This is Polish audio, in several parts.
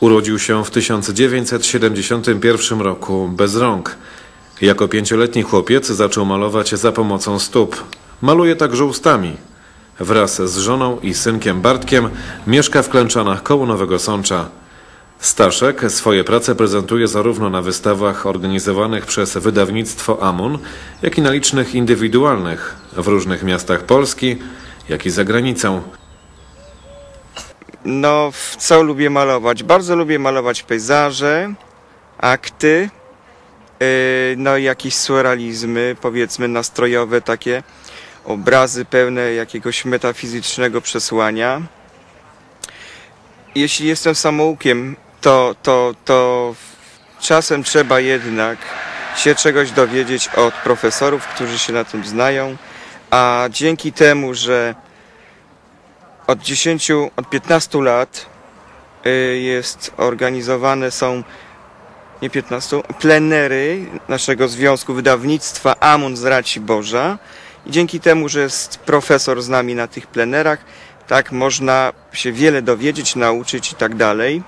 Urodził się w 1971 roku bez rąk. Jako pięcioletni chłopiec zaczął malować za pomocą stóp. Maluje także ustami. Wraz z żoną i synkiem Bartkiem mieszka w Klęczanach koło Nowego Sącza. Staszek swoje prace prezentuje zarówno na wystawach organizowanych przez wydawnictwo Amun, jak i na licznych indywidualnych w różnych miastach Polski, jak i za granicą. No, co lubię malować? Bardzo lubię malować pejzaże, akty, yy, no i jakieś surrealizmy, powiedzmy nastrojowe takie obrazy pełne jakiegoś metafizycznego przesłania. Jeśli jestem samoukiem, to, to, to czasem trzeba jednak się czegoś dowiedzieć od profesorów, którzy się na tym znają, a dzięki temu, że od 10, od 15 lat y, jest organizowane są nie 15, plenery naszego związku wydawnictwa Amon z Raci Boża i dzięki temu, że jest profesor z nami na tych plenerach, tak można się wiele dowiedzieć, nauczyć i tak dalej.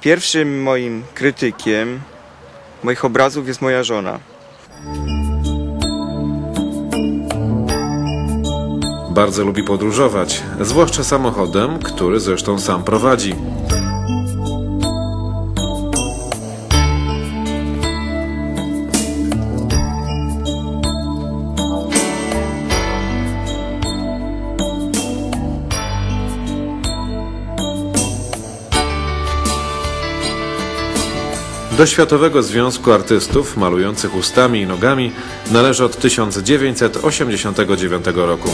Pierwszym moim krytykiem moich obrazów jest moja żona. Bardzo lubi podróżować, zwłaszcza samochodem, który zresztą sam prowadzi. Do Światowego Związku Artystów Malujących Ustami i Nogami należy od 1989 roku.